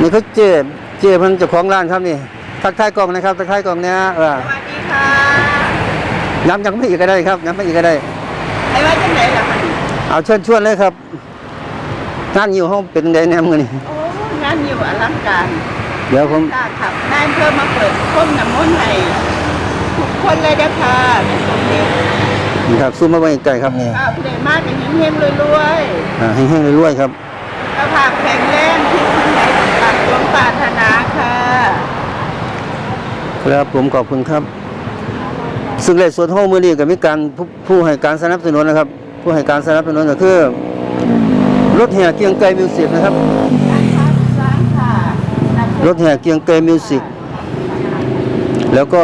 นี่เขาเจเจเพิ่นเจ้าของร้านครับนี่ทักทายกล่องนะครับทักทายกล่องเนี้ยเออสวัสดีค่ะย้ำยังไม่อีกก็ได้ครับย้ำไม่อีกก็ได้ไอ้ว่าจังไหนล่ะมันเอาเชิญชวนเลยครับงานอยู่ห้องเป็นไงแนมเงินนี่โอ้งานอยู่อลังการเดี๋ยวผมค่ะครับนายอำเพิ่มมาเปิดพ่มน้ำมนต์ให้ทุกคนเลยเด้อค่ะแม่สมเด็จนี่ครับซูมมาไว้ใกล้ครับนี่ข้าวผู้ใดมากกันเฮงๆรวยอ่าแห้งๆรวยๆครับๆกระผากแข็งแรงที่สิ่งใดตามดวงป รารถนาค่ะครับผมขอบคุณครับ ซึ่งในส่วนห้องมือนี้ก็มีการผู้ผู้ให้การสนับสนุนนะครับ ผู้ให้การสนับสนุนก็คือ รถแห่เกรียงไกรมิวสิกนะครับร้านค่ะรถแห่เกรียงไกรมิวสิกแล้วก็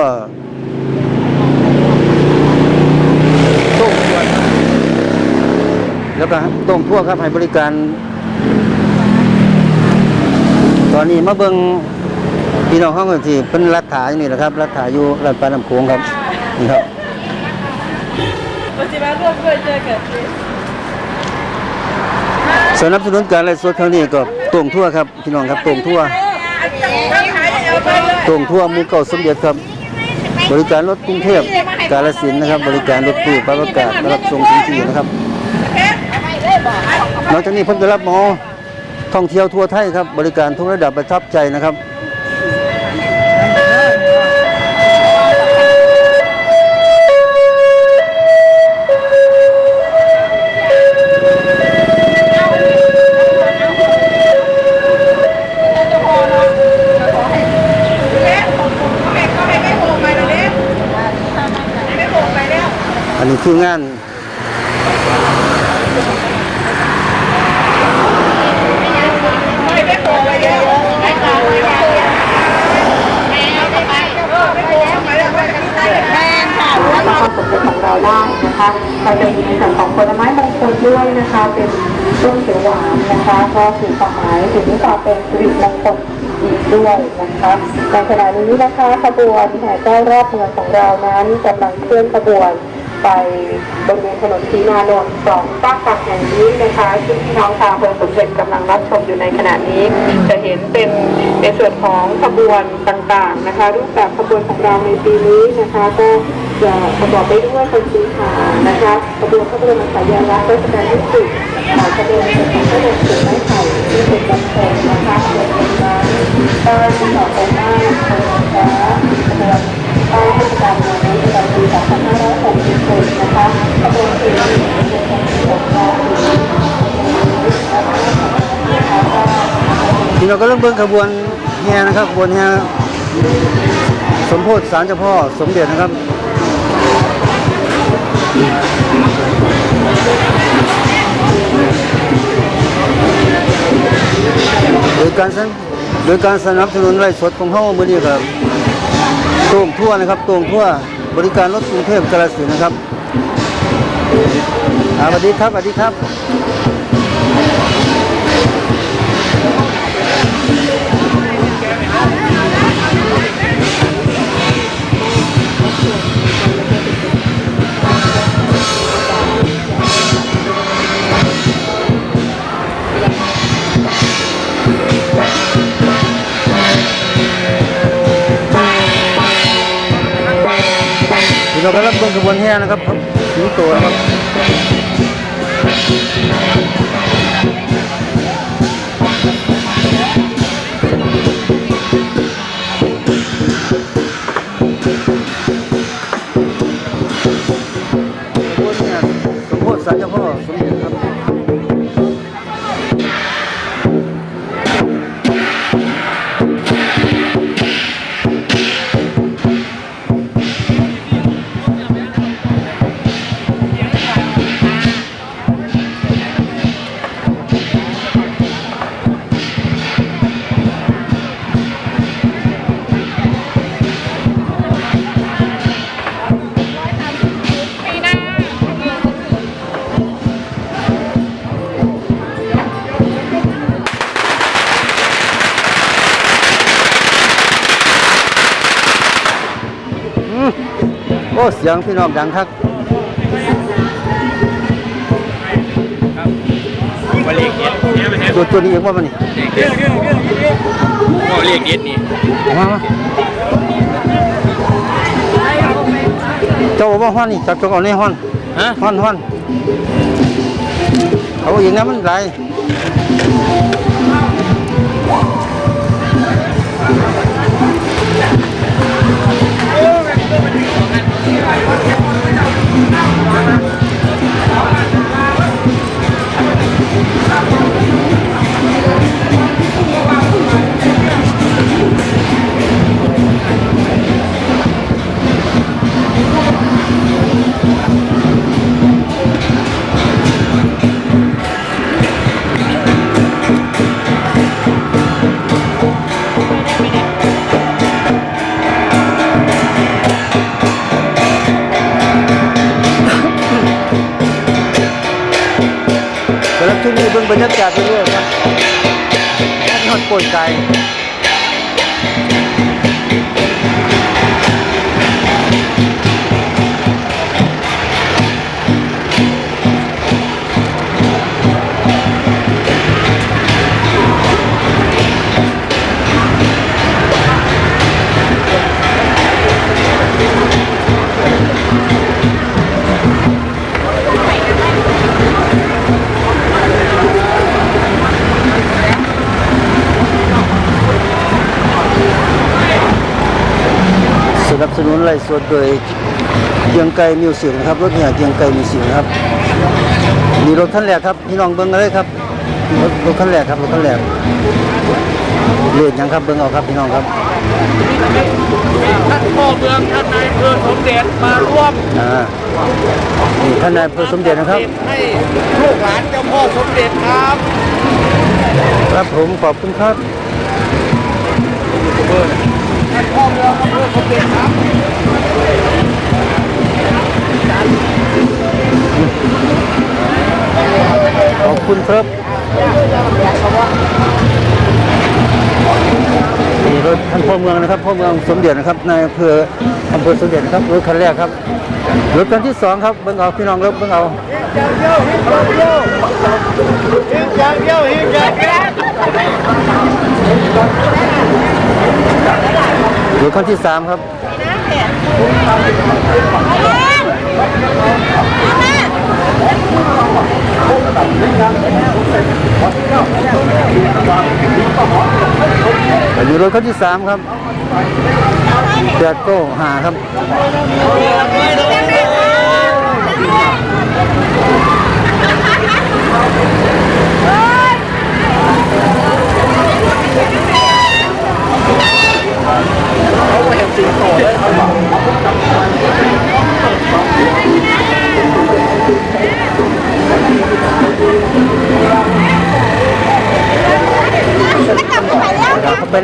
โต้งทั่วแล้วก็โต้งทั่วครับให้บริการ ตอนนี้มาเบิงพี่น้องห้องที่เป็นรัฐาอยู่นี่แหละครับ รัฐาอยู่รัฐปลาน้ำโขงครับนี่ครับปัจจุบันร่วมด้วยเจอกันสนับสนุนการไลฟ์สดครั้งนี้ก็ต่งทั่วครับพี่น้องครับต่งทั่วต่งทั่วหมูเก่าสมเด็จครับ บริการรถกรุงเทพกาลสินนะครับ บริการรถตู้ปรับอากาศรับส่งถึงที่นะครับนอกจากนี้เพิ่นจะรับหมอ ท่องเที่ยวทั่วไทยครับ บริการทุกระดับประทับใจนะครับอันนี้คืองานความสำเร็จของเรา ได้นะคะเราจะมีในส่วนของผลไม้มงคลด้วยนะคะ เป็นต้นเขียวหวานนะคะ ก็ถือความหมายถึงความเป็นสิริมงคลอีกด้วยนะคะในขณะนี้นะคะขบวนแห่เจ้ารอบเมืองของเรานั้นกำลังเคลื่อนขบวน ไปบริเวณถนนทีนานนท์สองปากกางแห่งนี้นะคะซึ่งพี่น้องชาวอำเภอสมเด็จกำลังรับชมอยู่ในขณะนี้ จะเห็นเป็นในส่วนของขบวนต่างๆนะคะรูปแบบขบวนของเราในปีนี้นะคะก็จะประกอบไปด้วยคนสีขาวนะคะขบวนขบวนสายาลักษณ์ราชการที่สิบขบวนในส่วนของขบวนถือไม้ไผ่ที่เป็นลำโพงนะคะขบวนนั้นก็ที่ต่อไปหน้าขบวนฟ้าขบวน ป้ายเทศกาลงานนี้ประจำปี2566นะคะขบวนถือเป็นของของเราพี่น้องก็เริ่มเบิ่งขบวนแห่นะครับขบวนแห่สมโพธิสารเจ้าพ่อสมเด็จนะครับโดยการสนโดยการสนับสนุนไร่สดของเฮ้ามือนี้ครับ ตรงทั่วนะครับตรงทั่วบริการรถกรุงเทพกาฬสินนะครับอาสวัสดีครับสวัสดีครับ พี่น้องก็รับเบิ่งขบวนแห่นะครับสิงโตนะครับ โอ้ เสียงพี่น้องดังคักบริเกียรติเนี่ยมันตัวตัวนี้เองว่ามันนี่เรื่องเรื่องเรื่องเรียกเด็ดนี่มามาเจ้าบอกว่าฮ้อนนี่จับจกเอาในฮ้อนฮะฮ้อนฮ้อนเอาอย่างนั้นมันไร นี้เบิ่งบรรยากไปเรื่อยครับนอนปรยใจ นับสนุนไลฟ์สดโดยเกียงไก่มิวสิกนะครับรถเนี่ยเกียงไก่มิวสิกนะครับมีรถคันแรกครับพี่น้องเบิ่งกันเลยครับรถรถคันแรกครับรถคันแรกเลขหยังครับเบิ่งเอาครับพี่น้องครับท่านพ่อเมืองท่านนายอำเภอสมเด็จมาร่วมอ่านี่ท่านนายอำเภอสมเด็จนะครับให้ลูกหลานเจ้าพ่อสมเด็จครับ ครับผมขอบคุณครับ ท่านพ่อเมืองอำเภอสมเด็จครับขอบคุณครับนี่รถท่านพ่อเมืองนะครับพ่อเมืองสมเด็จนะครับในอำเภออำเภอสมเด็จนะครับรถคันแรกครับรถคันที่สองครับเบิ่งเอาพี่น้องครับเบิ่งเอาเฮิงยาเยี่ยวฮิงยางเยี่ยว รถคันที่สามครับอยู่รถคันที่สามครับแปดโก้หาครับ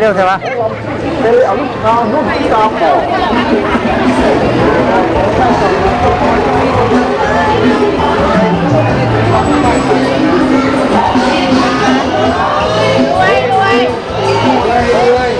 เขาไปเร็วใช่ปะผ่านไปเลย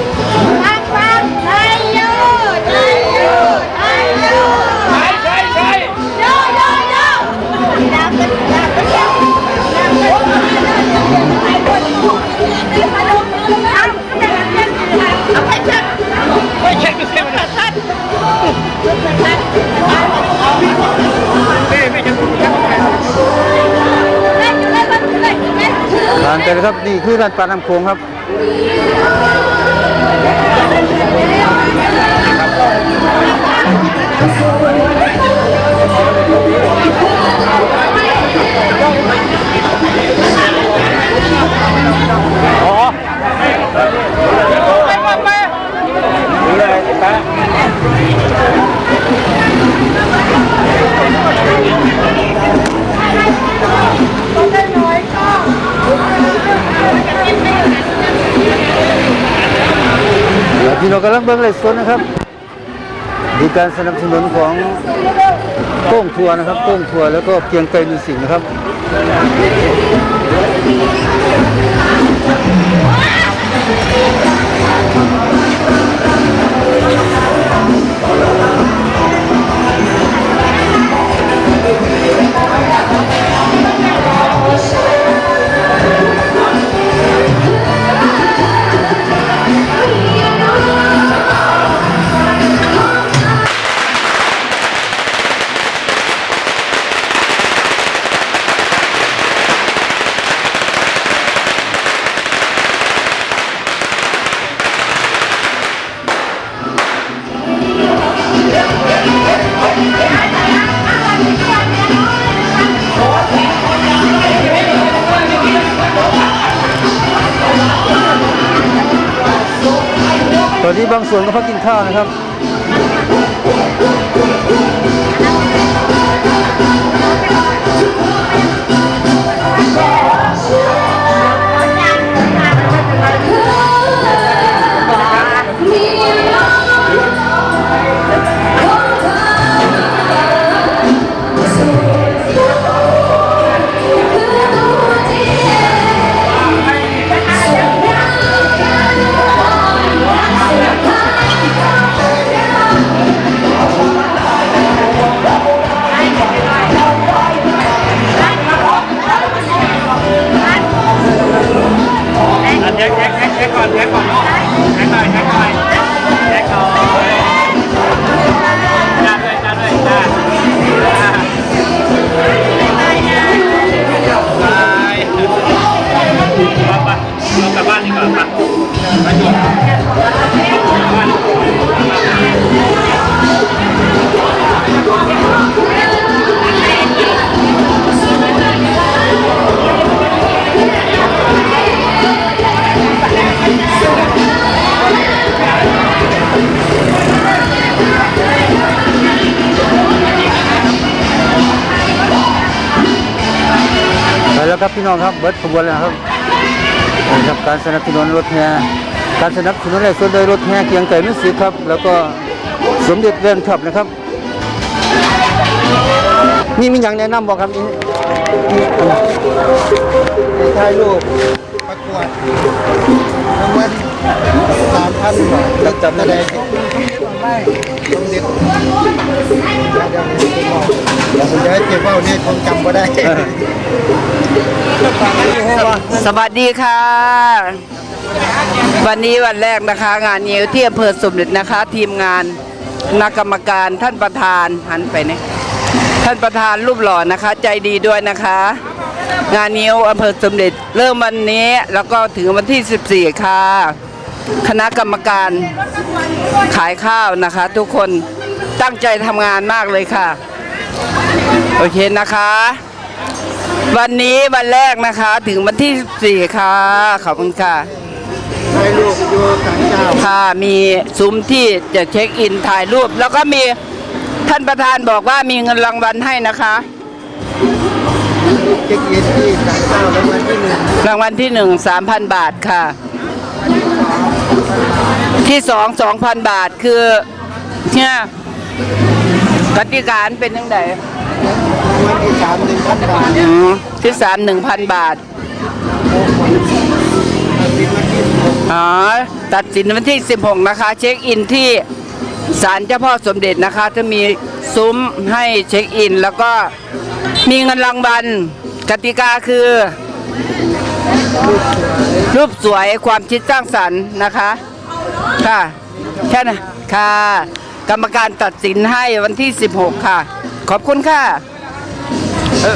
ครับนี่คือร้านปลาน้ำโขงครับครับ นะครับมีการสนับสนุนของโป้งทัวร์นะครับโป้งทัวร์แล้วก็เกียงไกรมีสิงนะครับ ดีบางส่วนก็พักกินข้าวนะครับ ครับพี่น้องครับเบิร์ดขบวนแล้วครับนี่ครับการสนับสนุนรถแห่การสนับสนุนแรกส่วนโดยรถแห่เกียงไก่มิวสิกครับ แล้วก็สมเด็จแวนขับนะครับนี่มีอย่างแนะนำบอกครับนี่นี่ถ่ายรูปประกวดรางวัลสามพันบาทแล้วจำได้ไม่สมเด็จ เดี๋ยวผมจะให้เก็บว่าเนี่ยคงจำไม่ได้สวัสดีค่ะ วันนี้วันแรกนะคะ งานนี้ที่อำเภอสมเด็จนะคะ ทีมงานคณะกรรมการท่านประธานหันไปเนี่ยท่านประธานรูปหล่อนะคะ ใจดีด้วยนะคะ งานนิ้วอำเภอสมเด็จ เริ่มวันนี้แล้วก็ถึงวันที่ 14 ค่ะ คณะกรรมการขายข้าวนะคะ ทุกคนตั้งใจทำงานมากเลยค่ะ โอเคนะคะ วันนี้วันแรกนะคะถึงวันที่14ค่ะ ขอบคุณค่ะถ่ายรูปอยู่กลางเจ้าค่ะมีซุ้มที่จะเช็คอินถ่ายรูป แล้วก็มีท่านประธานบอกว่ามีเงินรางวัลให้นะคะ เช็คอินที่กลางเจ้าแล้ววันที่หนึ่งรางวัลที่หนึ่งสามพันบาทค่ะ ที่สองสองพันบาทคือเนี่ยกติกาเป็นยังไง ที่สามหนึ่งพันบาทอืมที่สามหนึ่งพันบาท อ๋อ ตัดสินวันที่ 16 นะคะ เช็คอินที่ศาลเจ้าพ่อสมเด็จนะคะ จะมีซุ้มให้เช็คอิน แล้วก็มีเงินรางวัลกติกาคือ รูปสวยความคิดสร้างสรรค์นะคะ ค่ะ แค่นั้นค่ะ กรรมการตัดสินให้วันที่ 16 ค่ะ ขอบคุณค่ะ ส